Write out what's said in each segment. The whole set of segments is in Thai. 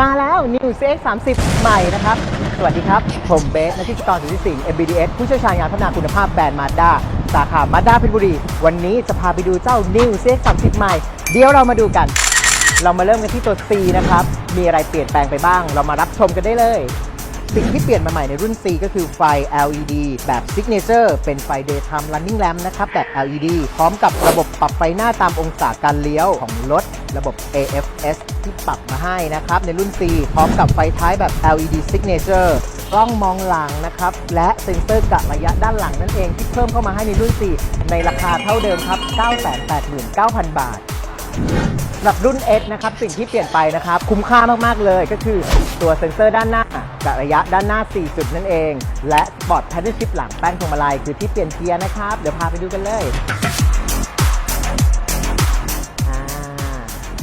มาแล้ว New CX 30ใหม่นะครับ สวัสดีครับ ผมเบสนักพิธีกรสุทธิสิงห์ MBDS ผู้เชี่ยวชาญงานพัฒนาคุณภาพแบรนด์มาด้าสาขามาด้าเพชรบุรี วันนี้จะพาไปดูเจ้า New CX 30ใหม่ เดี๋ยวเรามาดูกัน เรามาเริ่มกันที่ตัว C นะครับ มีอะไรเปลี่ยนแปลงไปบ้าง เรามารับชมกันได้เลย สิ่งที่เปลี่ยนมาใหม่ในรุ่น C ก็คือไฟ LED แบบ Signature เป็นไฟ Daytime Running Lamp นะครับ แบบ LED พร้อมกับระบบปรับไฟหน้าตามองศาการเลี้ยวของรถ ระบบ AFS ที่ปรับมาให้นะครับ ในรุ่น C พร้อมกับไฟท้ายแบบ LED Signature กล้องมองหลังนะครับ และเซ็นเซอร์กะระยะด้านหลังนั่นเองที่เพิ่มเข้ามาให้ในรุ่น4ในราคาเท่าเดิมครับ 989,000 บาท สำหรับรุ่น S นะครับสิ่งที่เปลี่ยนไปนะครับ คุ้มค่ามาก ๆ เลยก็คือตัวเซ็นเซอร์ด้านหน้ากับระยะด้านหน้า 4 จุดนั่นเอง และสปอร์ตแพดเดิลชิพหลังแป้นพวงมาลัยคือที่เปลี่ยนเกียร์นะครับ เดี๋ยวพาไปดูกันเลยอ่า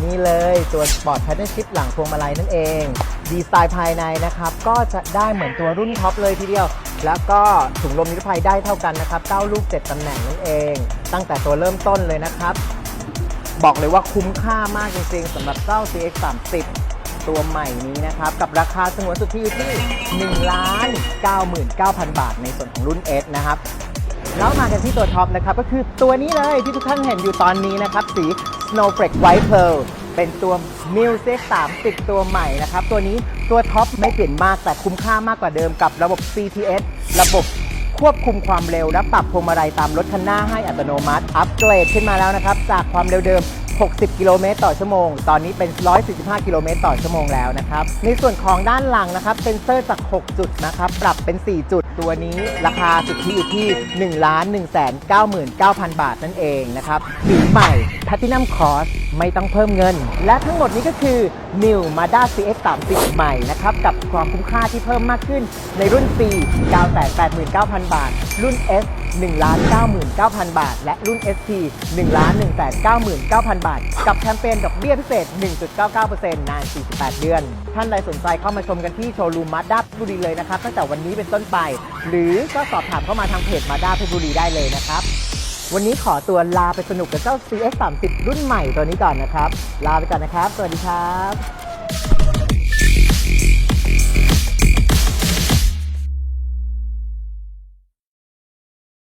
นี่เลยตัวสปอร์ตแพดเดิลชิพหลังพวงมาลัยนั่นเอง ดีไซน์ภายในนะครับ ก็จะได้เหมือนตัวรุ่นท็อปเลยทีเดียว แล้วก็ถุงลมนิรภัยได้เท่ากันนะครับ 9 ลูก 7ตำแหน่งนั่นเอง ตั้งแต่ตัวเริ่มต้นเลยนะครับ บอกเลยว่าคุ้มค่ามากจริงๆสำหรับเจ้า CX 30ตัวใหม่นี้นะครับ กับราคาสงวนสุทธิอยู่ที่1ล้าน99,000 บาทในส่วนของรุ่น S นะครับแล้วมากันที่ตัวท็อปนะครับ ก็คือตัวนี้เลยที่ทุกท่านเห็นอยู่ตอนนี้นะครับ สี Snowflake White Pearl เป็นตัว Music 30 ตัวใหม่นะครับ ตัวนี้ตัวท็อปไม่เปลี่ยนมากแต่คุ้มค่ามากกว่าเดิมกับระบบ CTS ระบบ ควบคุมความเร็วและปรับพวงมาลัยตามรถคันหน้าให้อัตโนมัติ อัปเกรดขึ้นมาแล้วนะครับ จากความเร็วเดิม 60 กิโลเมตรต่อชั่วโมง ตอนนี้เป็น 145 กิโลเมตรต่อชั่วโมงแล้วนะครับ ในส่วนของด้านหลังนะครับเซ็นเซอร์จาก 6 จุดนะครับ ปรับเป็น 4 จุด ตัวนี้ราคาสุดทธิอยู่ที่ 1 1 9 9 9 0 0 บาทนั่นเองนะครับสีใหม่ Platinum Cross ไม่ต้องเพิ่มเงิน และทั้งหมดนี้ก็คือ New Mazda CX 30ใหม่นะครับ กับความคุ้มค่าที่เพิ่มมากขึ้นในรุ่น C 989,000 บาท รุ่น S 1 99,000 บาท และรุ่น ST 1 199,000 บาท กับแคมเปญดอกเบี้ยพิเศษ 1.99%นาน 48 เดือน ท่านใดสนใจเข้ามาชมกันที่โชว์รูมมาด้าเพชรบุรีเลยนะครับตั้งแต่วันนี้เป็นต้นไป หรือก็สอบถามเข้ามาทางเพจมาด้าเพชรบุรีได้เลยนะครับวันนี้ขอตัวลาไปสนุกกับเจ้า CX 30รุ่นใหม่ตัวนี้ก่อนนะครับ ลาไปก่อนนะครับ สวัสดีครับ